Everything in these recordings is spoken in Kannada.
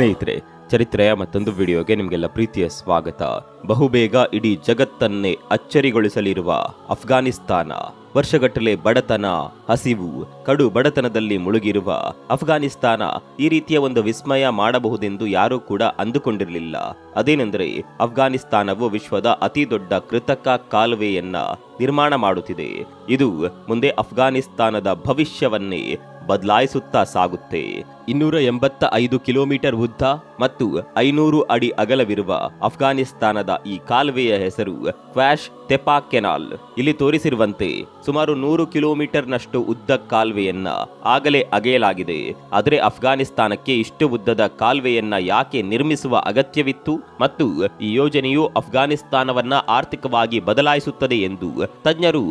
ಸ್ನೇಹಿತರೆ, ಚರಿತ್ರೆಯ ಮತ್ತೊಂದು ವಿಡಿಯೋಗೆ ನಿಮಗೆಲ್ಲ ಪ್ರೀತಿಯ ಸ್ವಾಗತ. ಬಹುಬೇಗ ಇಡೀ ಜಗತ್ತನ್ನೇ ಅಚ್ಚರಿಗೊಳಿಸಲಿರುವ ಅಫ್ಘಾನಿಸ್ತಾನ. ವರ್ಷಗಟ್ಟಲೆ ಬಡತನ, ಹಸಿವು, ಕಡು ಬಡತನದಲ್ಲಿ ಮುಳುಗಿರುವ ಅಫ್ಘಾನಿಸ್ತಾನ ಈ ರೀತಿಯ ಒಂದು ವಿಸ್ಮಯ ಮಾಡಬಹುದೆಂದು ಯಾರೂ ಕೂಡ ಅಂದುಕೊಂಡಿರಲಿಲ್ಲ. ಅದೇನೆಂದರೆ, ಅಫ್ಘಾನಿಸ್ತಾನವು ವಿಶ್ವದ ಅತಿ ದೊಡ್ಡ ಕೃತಕ ಕಾಲುವೆಯನ್ನ ನಿರ್ಮಾಣ ಮಾಡುತ್ತಿದೆ. ಇದು ಮುಂದೆ ಅಫ್ಘಾನಿಸ್ತಾನದ ಭವಿಷ್ಯವನ್ನೇ ಬದಲಾಯಿಸುತ್ತಾ ಸಾಗುತ್ತೆ. ಇನ್ನೂರ ಎಂಬತ್ತ ಐದು ಕಿಲೋಮೀಟರ್ ಉದ್ದ ಮತ್ತು ಐನೂರು ಅಡಿ ಅಗಲವಿರುವ ಅಫ್ಘಾನಿಸ್ತಾನದ ಈ ಕಾಲುವೆಯ ಹೆಸರು ಕ್ವಾಶ್ ತೆಪಾ ಕೆನಾಲ್ ಇಲ್ಲಿ ತೋರಿಸಿರುವಂತೆ ಸುಮಾರು ನೂರು ಕಿಲೋಮೀಟರ್ನಷ್ಟು ಉದ್ದ ಕಾಲುವೆಯನ್ನ ಆಗಲೇ ಅಗೆಯಲಾಗಿದೆ. ಆದರೆ ಅಫ್ಘಾನಿಸ್ತಾನಕ್ಕೆ ಇಷ್ಟು ಉದ್ದದ ಕಾಲುವೆಯನ್ನ ಯಾಕೆ ನಿರ್ಮಿಸುವ ಅಗತ್ಯವಿತ್ತು ಮತ್ತು ಈ ಯೋಜನೆಯು ಅಫ್ಘಾನಿಸ್ತಾನವನ್ನ ಆರ್ಥಿಕವಾಗಿ ಬದಲಾಯಿಸುತ್ತದೆ ಎಂದು ತಜ್ಞರು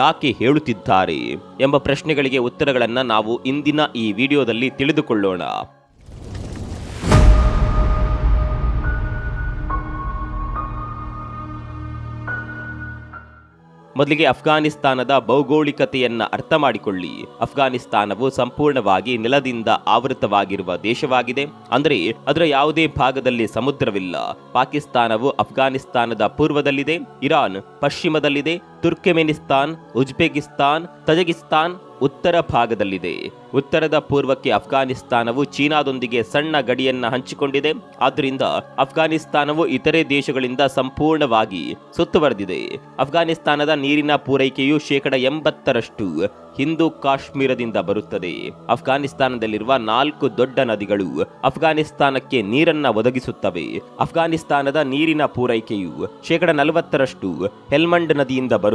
ಯಾಕೆ ಹೇಳುತ್ತಿದ್ದಾರೆ ಎಂಬ ಪ್ರಶ್ನೆಗಳಿಗೆ ಉತ್ತರಗಳನ್ನು ನಾವು ಇಂದಿನ ಈ ವಿಡಿಯೋದಲ್ಲಿ ತಿಳಿದುಕೊಳ್ಳೋಣ. ಮೊದಲಿಗೆ ಅಫ್ಘಾನಿಸ್ತಾನದ ಭೌಗೋಳಿಕತೆಯನ್ನ ಅರ್ಥ ಮಾಡಿಕೊಳ್ಳಿ. ಅಫ್ಘಾನಿಸ್ತಾನವು ಸಂಪೂರ್ಣವಾಗಿ ನೆಲದಿಂದ ಆವೃತವಾಗಿರುವ ದೇಶವಾಗಿದೆ. ಅಂದರೆ ಅದರ ಯಾವುದೇ ಭಾಗದಲ್ಲಿ ಸಮುದ್ರವಿಲ್ಲ. ಪಾಕಿಸ್ತಾನವು ಅಫ್ಘಾನಿಸ್ತಾನದ ಪೂರ್ವದಲ್ಲಿದೆ. ಇರಾನ್ ಪಶ್ಚಿಮದಲ್ಲಿದೆ. ತುರ್ಕೆಮೆನಿಸ್ತಾನ್, ಉಜ್ಬೆಕಿಸ್ತಾನ್, ತಜಕಿಸ್ತಾನ್ ಉತ್ತರ ಭಾಗದಲ್ಲಿದೆ. ಉತ್ತರದ ಪೂರ್ವಕ್ಕೆ ಅಫ್ಘಾನಿಸ್ತಾನವು ಚೀನಾದೊಂದಿಗೆ ಸಣ್ಣ ಗಡಿಯನ್ನ ಹಂಚಿಕೊಂಡಿದೆ. ಆದ್ದರಿಂದ ಅಫ್ಘಾನಿಸ್ತಾನವು ಇತರೆ ದೇಶಗಳಿಂದ ಸಂಪೂರ್ಣವಾಗಿ ಸುತ್ತುವರೆದಿದೆ. ಅಫ್ಘಾನಿಸ್ತಾನದ ನೀರಿನ ಪೂರೈಕೆಯು ಶೇಕಡ ಎಂಬತ್ತರಷ್ಟು ಹಿಂದೂ ಕಾಶ್ಮೀರದಿಂದ ಬರುತ್ತದೆ. ಅಫ್ಘಾನಿಸ್ತಾನದಲ್ಲಿರುವ ನಾಲ್ಕು ದೊಡ್ಡ ನದಿಗಳು ಅಫ್ಘಾನಿಸ್ತಾನಕ್ಕೆ ನೀರನ್ನ ಒದಗಿಸುತ್ತವೆ. ಅಫ್ಘಾನಿಸ್ತಾನದ ನೀರಿನ ಪೂರೈಕೆಯು ಶೇಕಡ ನಲವತ್ತರಷ್ಟು ಹೆಲ್ಮಂಡ್ ನದಿಯಿಂದ ಬರುತ್ತದೆ.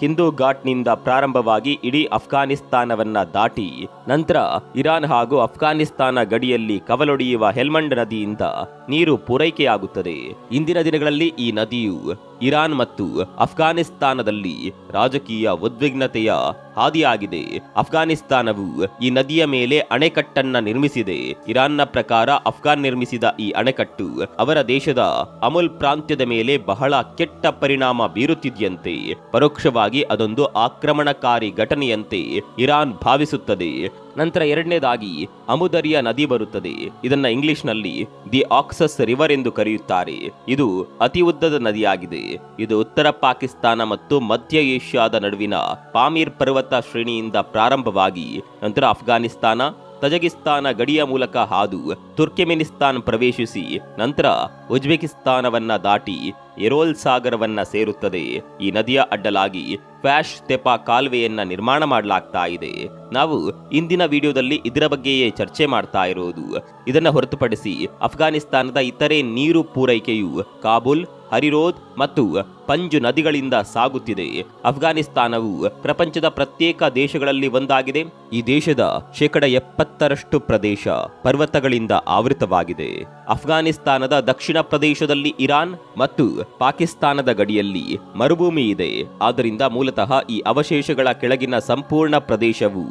ಹಿಂದೂ ಘಾಟ್ನಿಂದ ಪ್ರಾರಂಭವಾಗಿ ಇಡೀ ಅಫ್ಘಾನಿಸ್ತಾನವನ್ನ ದಾಟಿ ನಂತರ ಇರಾನ್ ಹಾಗೂ ಅಫ್ಘಾನಿಸ್ತಾನ ಗಡಿಯಲ್ಲಿ ಕವಲೊಡೆಯುವ ಹೆಲ್ಮಂಡ್ ನದಿಯಿಂದ ನೀರು ಪೂರೈಕೆಯಾಗುತ್ತದೆ. ಇಂದಿನ ದಿನಗಳಲ್ಲಿ ಈ ನದಿಯು ಇರಾನ್ ಮತ್ತು ಅಫ್ಘಾನಿಸ್ತಾನದಲ್ಲಿ ರಾಜಕೀಯ ಉದ್ವಿಗ್ನತೆಯ ಹಾದಿಯಾಗಿದೆ. ಅಫ್ಘಾನಿಸ್ತಾನವು ಈ ನದಿಯ ಮೇಲೆ ಅಣೆಕಟ್ಟನ್ನ ನಿರ್ಮಿಸಿದೆ. ಇರಾನ್ನ ಪ್ರಕಾರ ಅಫ್ಘಾನ್ ನಿರ್ಮಿಸಿದ ಈ ಅಣೆಕಟ್ಟು ಅವರ ದೇಶದ ಅಮುಲ್ ಪ್ರಾಂತ್ಯದ ಮೇಲೆ ಬಹಳ ಕೆಟ್ಟ ಪರಿಣಾಮ ಬೀರುತ್ತಿದೆಯಂತೆ. ಪರೋಕ್ಷವಾಗಿ ಅದೊಂದು ಆಕ್ರಮಣಕಾರಿ ಘಟನೆಯಂತೆ ಇರಾನ್ ಭಾವಿಸುತ್ತದೆ. ನಂತರ ಎರಡನೇದಾಗಿ ಅಮುದರಿಯ ನದಿ ಬರುತ್ತದೆ. ಇದನ್ನ ಇಂಗ್ಲಿಷ್ನಲ್ಲಿ ದಿ ಆಕ್ಸಸ್ ರಿವರ್ ಎಂದು ಕರೆಯುತ್ತಾರೆ. ಇದು ಅತಿ ಉದ್ದದ ನದಿಯಾಗಿದೆ. ಇದು ಉತ್ತರ ಪಾಕಿಸ್ತಾನ ಮತ್ತು ಮಧ್ಯ ಏಷ್ಯಾದ ನಡುವಿನ ಪಾಮೀರ್ ಪರ್ವತ ಶ್ರೇಣಿಯಿಂದ ಪ್ರಾರಂಭವಾಗಿ ನಂತರ ಅಫ್ಘಾನಿಸ್ತಾನ ತಜಕಿಸ್ತಾನ ಗಡಿಯ ಮೂಲಕ ಹಾದು ತುರ್ಕೆಮೆನಿಸ್ತಾನ್ ಪ್ರವೇಶಿಸಿ, ನಂತರ ಉಜ್ಬೆಕಿಸ್ತಾನವನ್ನ ದಾಟಿ ಎರೋಲ್ ಸಾಗರವನ್ನ ಸೇರುತ್ತದೆ. ಈ ನದಿಯ ಅಡ್ಡಲಾಗಿ ಫ್ಯಾಶ್ ತೆಪಾ ಕಾಲುವೆಯನ್ನ ನಿರ್ಮಾಣ ಮಾಡಲಾಗ್ತಾ ಇದೆ. ನಾವು ಇಂದಿನ ವಿಡಿಯೋದಲ್ಲಿ ಇದರ ಬಗ್ಗೆಯೇ ಚರ್ಚೆ ಮಾಡ್ತಾ ಇರೋದು. ಇದನ್ನ ಹೊರತುಪಡಿಸಿ ಅಫ್ಘಾನಿಸ್ತಾನದ ಇತರೆ ನೀರು ಪೂರೈಕೆಯು ಕಾಬೂಲ್ ಹರಿರೋದ್ ಮತ್ತು ಪಂಜು ನದಿಗಳಿಂದ ಸಾಗುತ್ತಿದೆ. ಅಫ್ಘಾನಿಸ್ತಾನವು ಪ್ರಪಂಚದ ಪ್ರತ್ಯೇಕ ದೇಶಗಳಲ್ಲಿ ಒಂದಾಗಿದೆ. ಈ ದೇಶದ ಶೇಕಡ ಎಪ್ಪತ್ತರಷ್ಟು ಪ್ರದೇಶ ಪರ್ವತಗಳಿಂದ ಆವೃತವಾಗಿದೆ. ಅಫ್ಘಾನಿಸ್ತಾನದ ದಕ್ಷಿಣ ಪ್ರದೇಶದಲ್ಲಿ ಇರಾನ್ ಮತ್ತು ಪಾಕಿಸ್ತಾನದ ಗಡಿಯಲ್ಲಿ ಮರುಭೂಮಿ ಇದೆ. ಆದ್ದರಿಂದ ಮೂಲತಃ ಈ ಅವಶೇಷಗಳ ಕೆಳಗಿನ ಸಂಪೂರ್ಣ ಪ್ರದೇಶವು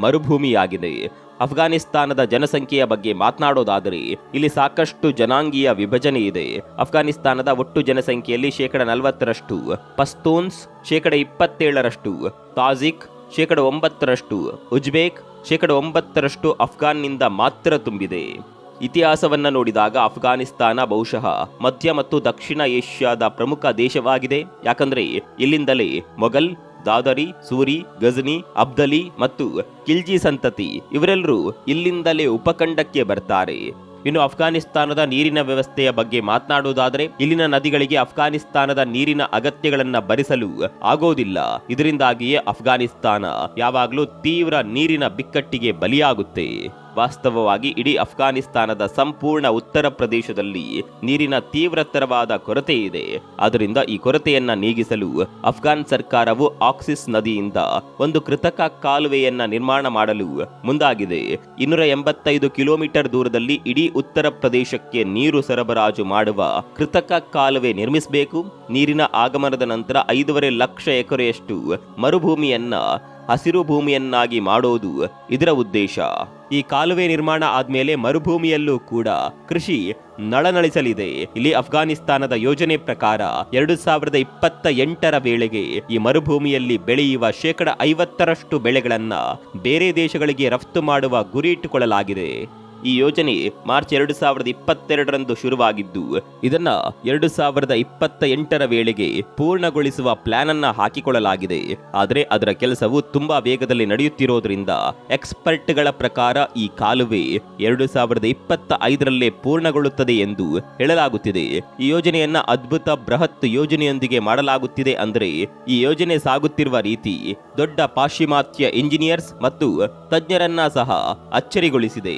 ಮರುಭೂಮಿಯಾಗಿದೆ. ಅಫ್ಘಾನಿಸ್ತಾನದ ಜನಸಂಖ್ಯೆಯ ಬಗ್ಗೆ ಮಾತನಾಡೋದಾದರೆ ಇಲ್ಲಿ ಸಾಕಷ್ಟು ಜನಾಂಗೀಯ ವಿಭಜನೆ ಇದೆ. ಅಫ್ಘಾನಿಸ್ತಾನದ ಒಟ್ಟು ಜನಸಂಖ್ಯೆಯಲ್ಲಿ ಶೇಕಡ ನಲವತ್ತರಷ್ಟು, ಪಸ್ತೂನ್ಸ್ ಶೇಕಡ ಇಪ್ಪತ್ತೇಳರಷ್ಟು, ತಾಜಿಕ್ ಶೇಕಡ ಒಂಬತ್ತರಷ್ಟು, ಉಜ್ಬೇಕ್ ಶೇಕಡ ಒಂಬತ್ತರಷ್ಟು ಅಫ್ಘಾನ್ನಿಂದ ಮಾತ್ರ ತುಂಬಿದೆ. ಇತಿಹಾಸವನ್ನ ನೋಡಿದಾಗ ಅಫ್ಘಾನಿಸ್ತಾನ ಬಹುಶಃ ಮಧ್ಯ ಮತ್ತು ದಕ್ಷಿಣ ಏಷ್ಯಾದ ಪ್ರಮುಖ ದೇಶವಾಗಿದೆ. ಯಾಕಂದ್ರೆ ಇಲ್ಲಿಂದಲೇ ಮೊಘಲ್ ದಾದರಿ, ಸೂರಿ, ಗಜನಿ, ಅಬ್ದಲಿ ಮತ್ತು ಕಿಲ್ಜಿ ಸಂತತಿ ಇವರೆಲ್ಲರೂ ಇಲ್ಲಿಂದಲೇ ಉಪಖಂಡಕ್ಕೆ ಬರ್ತಾರೆ. ಇನ್ನು ಅಫ್ಘಾನಿಸ್ತಾನದ ನೀರಿನ ವ್ಯವಸ್ಥೆಯ ಬಗ್ಗೆ ಮಾತನಾಡುವುದಾದರೆ ಇಲ್ಲಿನ ನದಿಗಳಿಗೆ ಅಫ್ಘಾನಿಸ್ತಾನದ ನೀರಿನ ಅಗತ್ಯಗಳನ್ನ ಭರಿಸಲು ಆಗೋದಿಲ್ಲ. ಇದರಿಂದಾಗಿಯೇ ಅಫ್ಘಾನಿಸ್ತಾನ ಯಾವಾಗಲೂ ತೀವ್ರ ನೀರಿನ ಬಿಕ್ಕಟ್ಟಿಗೆ ಬಲಿಯಾಗುತ್ತೆ. ವಾಸ್ತವವಾಗಿ ಇಡೀ ಅಫ್ಘಾನಿಸ್ತಾನದ ಸಂಪೂರ್ಣ ಉತ್ತರ ಪ್ರದೇಶದಲ್ಲಿ ನೀರಿನ ತೀವ್ರತರವಾದ ಕೊರತೆ ಇದೆ. ಆದ್ದರಿಂದ ಈ ಕೊರತೆಯನ್ನ ನೀಗಿಸಲು ಅಫ್ಘಾನ್ ಸರ್ಕಾರವು ಆಕ್ಸಿಸ್ ನದಿಯಿಂದ ಒಂದು ಕೃತಕ ಕಾಲುವೆಯನ್ನ ನಿರ್ಮಾಣ ಮಾಡಲು ಮುಂದಾಗಿದೆ. ಇನ್ನೂರ ಎಂಬತ್ತೈದು ಕಿಲೋಮೀಟರ್ ದೂರದಲ್ಲಿ ಇಡೀ ಉತ್ತರ ಪ್ರದೇಶಕ್ಕೆ ನೀರು ಸರಬರಾಜು ಮಾಡುವ ಕೃತಕ ಕಾಲುವೆ ನಿರ್ಮಿಸಬೇಕು. ನೀರಿನ ಆಗಮನದ ನಂತರ ಐದೂವರೆ ಲಕ್ಷ ಎಕರೆಯಷ್ಟು ಮರುಭೂಮಿಯನ್ನ ಹಸಿರು ಭೂಮಿಯನ್ನಾಗಿ ಮಾಡೋದು ಇದರ ಉದ್ದೇಶ. ಈ ಕಾಲುವೆ ನಿರ್ಮಾಣ ಆದ್ಮೇಲೆ ಮರುಭೂಮಿಯಲ್ಲೂ ಕೂಡ ಕೃಷಿ ನಳನಳಿಸಲಿದೆ. ಇಲ್ಲಿ ಅಫ್ಘಾನಿಸ್ತಾನದ ಯೋಜನೆ ಪ್ರಕಾರ ಎರಡು ಸಾವಿರದ ಇಪ್ಪತ್ತ ಎಂಟರ ವೇಳೆಗೆ ಈ ಮರುಭೂಮಿಯಲ್ಲಿ ಬೆಳೆಯುವ ಶೇಕಡ ಐವತ್ತರಷ್ಟು ಬೆಳೆಗಳನ್ನ ಬೇರೆ ದೇಶಗಳಿಗೆ ರಫ್ತು ಮಾಡುವ ಗುರಿ ಇಟ್ಟುಕೊಳ್ಳಲಾಗಿದೆ. ಈ ಯೋಜನೆ ಮಾರ್ಚ್ ಎರಡು ಸಾವಿರದ ಇಪ್ಪತ್ತೆರಡರಂದು ಶುರುವಾಗಿದ್ದು, ಇದನ್ನ ಎರಡು ಸಾವಿರದ ಇಪ್ಪತ್ತ ಎಂಟರ ವೇಳೆಗೆ ಪೂರ್ಣಗೊಳಿಸುವ ಪ್ಲಾನ್ ಅನ್ನ ಹಾಕಿಕೊಳ್ಳಲಾಗಿದೆ. ಆದರೆ ಅದರ ಕೆಲಸವು ತುಂಬಾ ವೇಗದಲ್ಲಿ ನಡೆಯುತ್ತಿರೋದ್ರಿಂದ ಎಕ್ಸ್ಪರ್ಟ್ಗಳ ಪ್ರಕಾರ ಈ ಕಾಲುವೆ ಎರಡು ಸಾವಿರದ ಇಪ್ಪತ್ತ ಐದರಲ್ಲೇ ಪೂರ್ಣಗೊಳ್ಳುತ್ತದೆ ಎಂದು ಹೇಳಲಾಗುತ್ತಿದೆ. ಈ ಯೋಜನೆಯನ್ನ ಅದ್ಭುತ ಬೃಹತ್ ಯೋಜನೆಯೊಂದಿಗೆ ಮಾಡಲಾಗುತ್ತಿದೆ ಅಂದರೆ ಈ ಯೋಜನೆ ಸಾಗುತ್ತಿರುವ ರೀತಿ ದೊಡ್ಡ ಪಾಶ್ಚಿಮಾತ್ಯ ಇಂಜಿನಿಯರ್ಸ್ ಮತ್ತು ತಜ್ಞರನ್ನ ಸಹ ಅಚ್ಚರಿಗೊಳಿಸಿದೆ.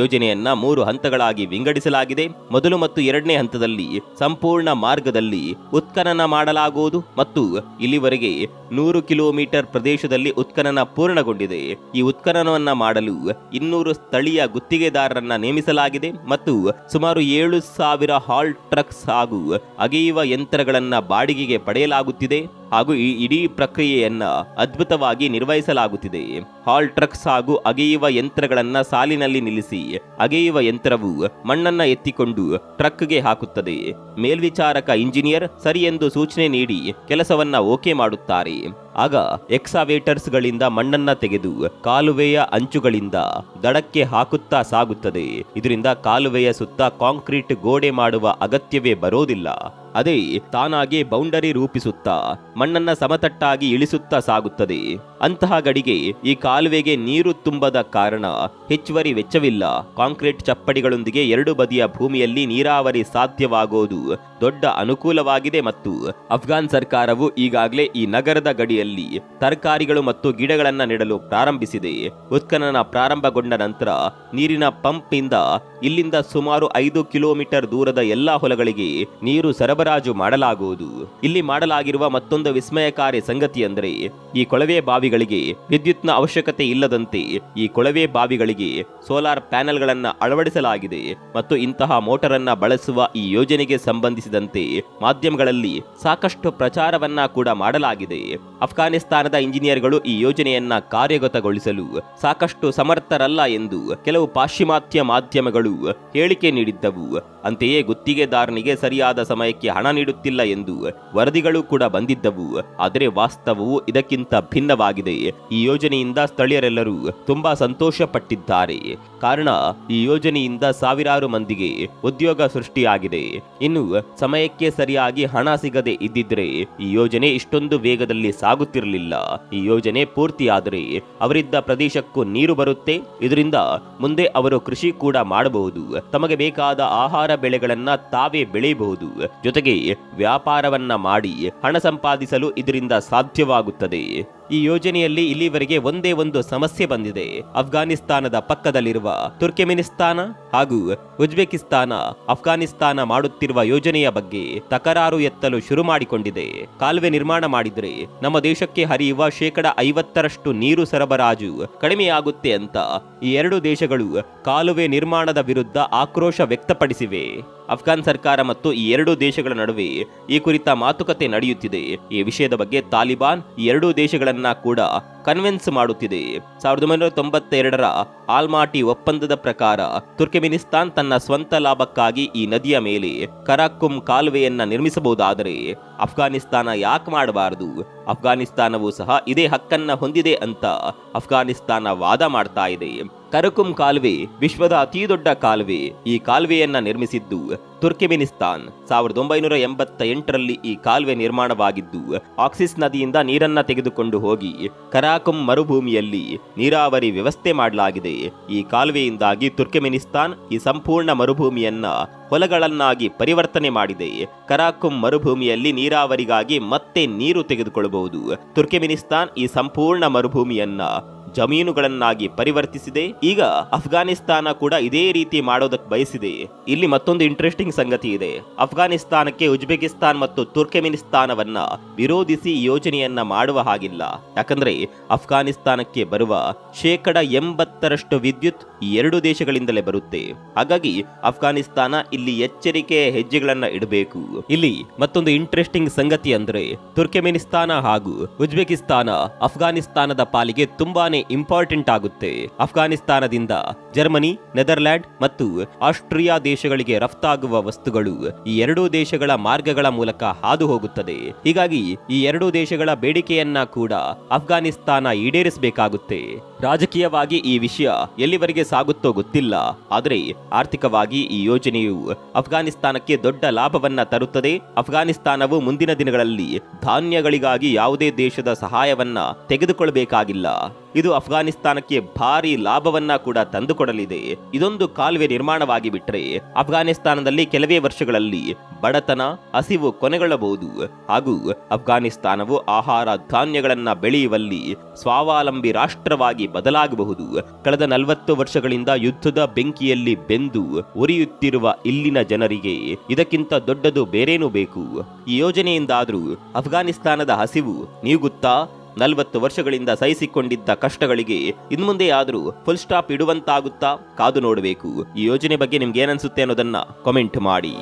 ಯೋಜನೆಯನ್ನ ಮೂರು ಹಂತಗಳಾಗಿ ವಿಂಗಡಿಸಲಾಗಿದೆ. ಮೊದಲು ಮತ್ತು ಎರಡನೇ ಹಂತದಲ್ಲಿ ಸಂಪೂರ್ಣ ಮಾರ್ಗದಲ್ಲಿ ಉತ್ಖನನ ಮಾಡಲಾಗುವುದು ಮತ್ತು ಇಲ್ಲಿವರೆಗೆ ನೂರು ಕಿಲೋಮೀಟರ್ ಪ್ರದೇಶದಲ್ಲಿ ಉತ್ಖನನ ಪೂರ್ಣಗೊಂಡಿದೆ. ಈ ಉತ್ಖನನವನ್ನ ಮಾಡಲು ಇನ್ನೂರು ಸ್ಥಳೀಯ ಗುತ್ತಿಗೆದಾರರನ್ನ ನೇಮಿಸಲಾಗಿದೆ ಮತ್ತು ಸುಮಾರು ಏಳು ಸಾವಿರ ಹಾಲ್ ಟ್ರಕ್ಸ್ ಹಾಗೂ ಅಗೆಯುವ ಯಂತ್ರಗಳನ್ನ ಬಾಡಿಗೆಗೆ ಪಡೆಯಲಾಗುತ್ತಿದೆ. ಹಾಗೂ ಈ ಇಡೀ ಪ್ರಕ್ರಿಯೆಯನ್ನ ಅದ್ಭುತವಾಗಿ ನಿರ್ವಹಿಸಲಾಗುತ್ತಿದೆ. ಹಾಲ್ ಟ್ರಕ್ಸ್ ಹಾಗೂ ಅಗೆಯುವ ಯಂತ್ರಗಳನ್ನ ಸಾಲಿನಲ್ಲಿ ನಿಲ್ಲಿಸಿ, ಅಗೆಯುವ ಯಂತ್ರವು ಮಣ್ಣನ್ನ ಎತ್ತಿಕೊಂಡು ಟ್ರಕ್ಗೆ ಹಾಕುತ್ತದೆ. ಮೇಲ್ವಿಚಾರಕ ಇಂಜಿನಿಯರ್ ಸರಿ ಎಂದು ಸೂಚನೆ ನೀಡಿ ಕೆಲಸವನ್ನ ಓಕೆ ಮಾಡುತ್ತಾರೆ. ಆಗ ಎಕ್ಸಾವೇಟರ್ಸ್ ಗಳಿಂದ ಮಣ್ಣನ್ನ ತೆಗೆದು ಕಾಲುವೆಯ ಅಂಚುಗಳಿಂದ ದಡಕ್ಕೆ ಹಾಕುತ್ತಾ ಸಾಗುತ್ತದೆ. ಇದರಿಂದ ಕಾಲುವೆಯ ಸುತ್ತ ಕಾಂಕ್ರೀಟ್ ಗೋಡೆ ಮಾಡುವ ಅಗತ್ಯವೇ ಬರೋದಿಲ್ಲ. ಅದೇ ತಾನಾಗೆ ಬೌಂಡರಿ ರೂಪಿಸುತ್ತಾ ಮಣ್ಣನ್ನ ಸಮತಟ್ಟಾಗಿ ಇಳಿಸುತ್ತಾ ಸಾಗುತ್ತದೆ. ಅಂತಹ ಗಡಿಗೆ ಈ ಕಾಲುವೆಗೆ ನೀರು ತುಂಬದ ಕಾರಣ ಹೆಚ್ಚುವರಿ ವೆಚ್ಚವಿಲ್ಲ. ಕಾಂಕ್ರೀಟ್ ಚಪ್ಪಡಿಗಳೊಂದಿಗೆ ಎರಡು ಬದಿಯ ಭೂಮಿಯಲ್ಲಿ ನೀರಾವರಿ ಸಾಧ್ಯವಾಗುವುದು ದೊಡ್ಡ ಅನುಕೂಲವಾಗಿದೆ ಮತ್ತು ಅಫ್ಘಾನ್ ಸರ್ಕಾರವು ಈಗಾಗಲೇ ಈ ನಗರದ ಗಡಿಯಲ್ಲಿ ತರಕಾರಿಗಳು ಮತ್ತು ಗಿಡಗಳನ್ನು ನೆಡಲು ಪ್ರಾರಂಭಿಸಿದೆ. ಉತ್ಖನನ ಪ್ರಾರಂಭಗೊಂಡ ನಂತರ ನೀರಿನ ಪಂಪ್ ಇಂದ ಇಲ್ಲಿಂದ ಸುಮಾರು ಐದು ಕಿಲೋಮೀಟರ್ ದೂರದ ಎಲ್ಲಾ ಹೊಲಗಳಿಗೆ ನೀರು ಸರಬರಾಜು ಮಾಡಲಾಗುವುದು. ಇಲ್ಲಿ ಮಾಡಲಾಗಿರುವ ಮತ್ತೊಂದು ವಿಸ್ಮಯಕಾರಿ ಸಂಗತಿ ಅಂದರೆ ಈ ಕೊಳವೆ ಬಾವಿಗಳಿಗೆ ವಿದ್ಯುತ್ನ ಅವಶ್ಯಕತೆ ಇಲ್ಲದಂತೆ ಈ ಕೊಳವೆ ಬಾವಿಗಳಿಗೆ ಸೋಲಾರ್ ಪ್ಯಾನೆಲ್ಗಳನ್ನು ಅಳವಡಿಸಲಾಗಿದೆ ಮತ್ತು ಇಂತಹ ಮೋಟರ್ ಅನ್ನ ಬಳಸುವ ಈ ಯೋಜನೆಗೆ ಸಂಬಂಧಿಸಿದಂತೆ ಮಾಧ್ಯಮಗಳಲ್ಲಿ ಸಾಕಷ್ಟು ಪ್ರಚಾರವನ್ನ ಕೂಡ ಮಾಡಲಾಗಿದೆ. ಅಫ್ಘಾನಿಸ್ತಾನದ ಇಂಜಿನಿಯರ್ಗಳು ಈ ಯೋಜನೆಯನ್ನ ಕಾರ್ಯಗತಗೊಳಿಸಲು ಸಾಕಷ್ಟು ಸಮರ್ಥರಲ್ಲ ಎಂದು ಕೆಲವು ಪಾಶ್ಚಿಮಾತ್ಯ ಮಾಧ್ಯಮಗಳು ಹೇಳಿಕೆ ನೀಡಿದ್ದವು. ಅಂತೆಯೇ ಗುತ್ತಿಗೆದಾರನಿಗೆ ಸರಿಯಾದ ಸಮಯಕ್ಕೆ ಹಣ ನೀಡುತ್ತಿಲ್ಲ ಎಂದು ವರದಿಗಳು ಕೂಡ ಬಂದಿದ್ದವು. ಆದರೆ ವಾಸ್ತವವು ಇದಕ್ಕಿಂತ ಭಿನ್ನವಾಗಿದೆ. ಈ ಯೋಜನೆಯಿಂದ ಸ್ಥಳೀಯರೆಲ್ಲರೂ ತುಂಬಾ ಸಂತೋಷ ಪಟ್ಟಿದ್ದಾರೆ ಕಾರಣ, ಈ ಯೋಜನೆಯಿಂದ ಸಾವಿರಾರು ಮಂದಿಗೆ ಉದ್ಯೋಗ ಸೃಷ್ಟಿಯಾಗಿದೆ. ಇನ್ನು ಸಮಯಕ್ಕೆ ಸರಿಯಾಗಿ ಹಣ ಸಿಗದೆ ಇದ್ದಿದ್ರೆ ಈ ಯೋಜನೆ ಇಷ್ಟೊಂದು ವೇಗದಲ್ಲಿ ಸಾಗುತ್ತಿರಲಿಲ್ಲ. ಈ ಯೋಜನೆ ಪೂರ್ತಿಯಾದರೆ ಅವರಿದ್ದ ಪ್ರದೇಶಕ್ಕೂ ನೀರು ಬರುತ್ತೆ. ಇದರಿಂದ ಮುಂದೆ ಅವರು ಕೃಷಿ ಕೂಡ ಮಾಡಬಹುದು. ತಮಗೆ ಬೇಕಾದ ಆಹಾರ ಬೆಳೆಗಳನ್ನ ತಾವೇ ಬೆಳೆಯಬಹುದು. ಜೊತೆಗೆ ವ್ಯಾಪಾರವನ್ನ ಮಾಡಿ ಹಣ ಸಂಪಾದಿಸಲು ಇದರಿಂದ ಸಾಧ್ಯವಾಗುತ್ತದೆ. ಈ ಯೋಜನೆಯಲ್ಲಿ ಇಲ್ಲಿವರೆಗೆ ಒಂದೇ ಒಂದು ಸಮಸ್ಯೆ ಬಂದಿದೆ. ಅಫ್ಘಾನಿಸ್ತಾನದ ಪಕ್ಕದಲ್ಲಿರುವ ತುರ್ಕೆಮಿನಿಸ್ತಾನ ಹಾಗೂ ಉಜ್ಬೇಕಿಸ್ತಾನ ಅಫ್ಘಾನಿಸ್ತಾನ ಮಾಡುತ್ತಿರುವ ಯೋಜನೆಯ ಬಗ್ಗೆ ತಕರಾರು ಎತ್ತಲು ಶುರು ಮಾಡಿಕೊಂಡಿದೆ. ಕಾಲುವೆ ನಿರ್ಮಾಣ ಮಾಡಿದರೆ ನಮ್ಮ ದೇಶಕ್ಕೆ ಹರಿಯುವ ಶೇಕಡ ಐವತ್ತರಷ್ಟು ನೀರು ಸರಬರಾಜು ಕಡಿಮೆಯಾಗುತ್ತೆ ಅಂತ ಈ ಎರಡು ದೇಶಗಳು ಕಾಲುವೆ ನಿರ್ಮಾಣದ ವಿರುದ್ಧ ಆಕ್ರೋಶ ವ್ಯಕ್ತಪಡಿಸಿವೆ. ಅಫ್ಘಾನ್ ಸರ್ಕಾರ ಮತ್ತು ಈ ಎರಡೂ ದೇಶಗಳ ನಡುವೆ ಈ ಕುರಿತ ಮಾತುಕತೆ ನಡೆಯುತ್ತಿದೆ. ಈ ವಿಷಯದ ಬಗ್ಗೆ ತಾಲಿಬಾನ್ ಎರಡೂ ದೇಶಗಳನ್ನ ಕೂಡ ಕನ್ವಿನ್ಸ್ ಮಾಡುತ್ತಿದೆ. ಸಾವಿರದ ಒಂಬೈನೂರ ತೊಂಬತ್ತೆರಡರ ಆಲ್ಮಾಟಿ ಒಪ್ಪಂದದ ಪ್ರಕಾರ ತುರ್ಕೆಮಿನಿಸ್ತಾನ್ ತನ್ನ ಸ್ವಂತ ಲಾಭಕ್ಕಾಗಿ ಈ ನದಿಯ ಮೇಲೆ ಕರಾಕುಂ ಕಾಲುವೆಯನ್ನ ನಿರ್ಮಿಸಬಹುದಾದರೆ ಅಫ್ಘಾನಿಸ್ತಾನ ಯಾಕೆ ಮಾಡಬಾರದು? ಅಫ್ಘಾನಿಸ್ತಾನವು ಸಹ ಇದೇ ಹಕ್ಕನ್ನ ಹೊಂದಿದೆ ಅಂತ ಅಫ್ಘಾನಿಸ್ತಾನ ವಾದ ಮಾಡ್ತಾ ಇದೆ. ಕರಕುಂ ಕಾಲುವೆ, ವಿಶ್ವದ ಅತಿ ದೊಡ್ಡ ಕಾಲುವೆ. ಈ ಕಾಲುವೆಯನ್ನ ನಿರ್ಮಿಸಿದ್ದು ತುರ್ಕಿಮಿನಿಸ್ತಾನ್. ಸಾವಿರದ ಒಂಬೈನೂರ ಎಂಬತ್ತ ಎಂಟರಲ್ಲಿ ಈ ಕಾಲುವೆ ನಿರ್ಮಾಣವಾಗಿದ್ದು, ಆಕ್ಸಿಸ್ ನದಿಯಿಂದ ನೀರನ್ನ ತೆಗೆದುಕೊಂಡು ಹೋಗಿ, ಕರಾಕುಂ ಮರುಭೂಮಿಯಲ್ಲಿ ನೀರಾವರಿ ವ್ಯವಸ್ಥೆ ಮಾಡಲಾಗಿದೆ. ಈ ಕಾಲುವೆಯಿಂದಾಗಿ ತುರ್ಕಿಮಿನಿಸ್ತಾನ್ ಈ ಸಂಪೂರ್ಣ ಮರುಭೂಮಿಯನ್ನ ಹೊಲಗಳನ್ನಾಗಿ ಪರಿವರ್ತನೆ ಮಾಡಿದೆ. ಕರಾಕುಂ ಮರುಭೂಮಿಯಲ್ಲಿ ನೀರಾವರಿಗಾಗಿ ಮತ್ತೆ ನೀರು ತೆಗೆದುಕೊಳ್ಳಬಹುದು ತುರ್ಕಿಮಿನಿಸ್ತಾನ್ ಈ ಸಂಪೂರ್ಣ ಮರುಭೂಮಿಯನ್ನ ಜಮೀನುಗಳನ್ನಾಗಿ ಪರಿವರ್ತಿಸಿದೆ. ಈಗ ಅಫ್ಘಾನಿಸ್ತಾನ ಕೂಡ ಇದೇ ರೀತಿ ಮಾಡೋದಕ್ಕೆ ಬಯಸಿದೆ. ಇಲ್ಲಿ ಮತ್ತೊಂದು ಇಂಟ್ರೆಸ್ಟಿಂಗ್ ಸಂಗತಿ ಇದೆ. ಅಫ್ಘಾನಿಸ್ತಾನಕ್ಕೆ ಉಜ್ಬೆಕಿಸ್ತಾನ್ ಮತ್ತು ತುರ್ಕೆಮಿನಿಸ್ತಾನವನ್ನ ವಿರೋಧಿಸಿ ಯೋಜನೆಯನ್ನ ಮಾಡುವ ಹಾಗಿಲ್ಲ. ಯಾಕಂದ್ರೆ ಅಫ್ಘಾನಿಸ್ತಾನಕ್ಕೆ ಬರುವ ಶೇಕಡ ಎಂಬತ್ತರಷ್ಟು ವಿದ್ಯುತ್ ಎರಡು ದೇಶಗಳಿಂದಲೇ ಬರುತ್ತೆ. ಹಾಗಾಗಿ ಅಫ್ಘಾನಿಸ್ತಾನ ಇಲ್ಲಿ ಎಚ್ಚರಿಕೆಯ ಹೆಜ್ಜೆಗಳನ್ನ ಇಡಬೇಕು. ಇಲ್ಲಿ ಮತ್ತೊಂದು ಇಂಟ್ರೆಸ್ಟಿಂಗ್ ಸಂಗತಿ ಅಂದ್ರೆ ತುರ್ಕೆಮಿನಿಸ್ತಾನ ಹಾಗೂ ಉಜ್ಬೆಕಿಸ್ತಾನ ಅಫ್ಘಾನಿಸ್ತಾನದ ಪಾಲಿಗೆ ತುಂಬಾನೇ ಇಂಪಾರ್ಟೆಂಟ್ ಆಗುತ್ತೆ. ಅಫ್ಘಾನಿಸ್ತಾನದಿಂದ ಜರ್ಮನಿ, ನೆದರ್ಲ್ಯಾಂಡ್ ಮತ್ತು ಆಸ್ಟ್ರಿಯಾ ದೇಶಗಳಿಗೆ ರಫ್ತಾಗುವ ವಸ್ತುಗಳು ಈ ಎರಡೂ ದೇಶಗಳ ಮಾರ್ಗಗಳ ಮೂಲಕ ಹಾದು ಹೋಗುತ್ತದೆ ಹೀಗಾಗಿ ಈ ಎರಡೂ ದೇಶಗಳ ಬೇಡಿಕೆಯನ್ನ ಕೂಡ ಅಫ್ಘಾನಿಸ್ತಾನ ಈಡೇರಿಸಬೇಕಾಗುತ್ತೆ. ರಾಜಕೀಯವಾಗಿ ಈ ವಿಷಯ ಎಲ್ಲಿವರೆಗೆ ಸಾಗುತ್ತೋ ಗೊತ್ತಿಲ್ಲ. ಆದರೆ ಆರ್ಥಿಕವಾಗಿ ಈ ಯೋಜನೆಯು ಅಫ್ಘಾನಿಸ್ತಾನಕ್ಕೆ ದೊಡ್ಡ ಲಾಭವನ್ನ ತರುತ್ತದೆ. ಅಫ್ಘಾನಿಸ್ತಾನವು ಮುಂದಿನ ದಿನಗಳಲ್ಲಿ ಧಾನ್ಯಗಳಿಗಾಗಿ ಯಾವುದೇ ದೇಶದ ಸಹಾಯವನ್ನ ತೆಗೆದುಕೊಳ್ಳಬೇಕಾಗಿಲ್ಲ ಇದು ಅಫ್ಘಾನಿಸ್ತಾನಕ್ಕೆ ಭಾರಿ ಲಾಭವನ್ನ ಕೂಡ ತಂದುಕೊಡಲಿದೆ. ಇದೊಂದು ಕಾಲುವೆ ನಿರ್ಮಾಣವಾಗಿ ಬಿಟ್ರೆ ಅಫ್ಘಾನಿಸ್ತಾನದಲ್ಲಿ ಕೆಲವೇ ವರ್ಷಗಳಲ್ಲಿ ಬಡತನ, ಹಸಿವು ಕೊನೆಗೊಳ್ಳಬಹುದು. ಹಾಗೂ ಅಫ್ಘಾನಿಸ್ತಾನವು ಆಹಾರ ಧಾನ್ಯಗಳನ್ನ ಬೆಳೆಯುವಲ್ಲಿ ಸ್ವಾವಲಂಬಿ ರಾಷ್ಟ್ರವಾಗಿ ಬದಲಾಗಬಹುದು. ಕಳೆದ ನಲವತ್ತು ವರ್ಷಗಳಿಂದ ಯುದ್ಧದ ಬೆಂಕಿಯಲ್ಲಿ ಬೆಂದು ಉರಿಯುತ್ತಿರುವ ಇಲ್ಲಿನ ಜನರಿಗೆ ಇದಕ್ಕಿಂತ ದೊಡ್ಡದು ಬೇರೇನೂ ಬೇಕು. ಈ ಯೋಜನೆಯಿಂದಾದರೂ ಅಫ್ಘಾನಿಸ್ತಾನದ ಹಸಿವು ನೀಗುತ್ತಾ ನಲವತ್ತು ವರ್ಷಗಳಿಂದ ಸಹಿಸಿಕೊಂಡಿದ್ದ ಕಷ್ಟಗಳಿಗೆ ಇನ್ಮುಂದೆ ಆದರೂ ಫುಲ್ ಸ್ಟಾಪ್ ಇಡುವಂತಾಗುತ್ತಾ ಕಾದು ನೋಡಬೇಕು. ಈ ಯೋಜನೆ ಬಗ್ಗೆ ನಿಮ್ಗೆ ಏನನ್ಸುತ್ತೆ ಅನ್ನೋದನ್ನ ಕಾಮೆಂಟ್ ಮಾಡಿ.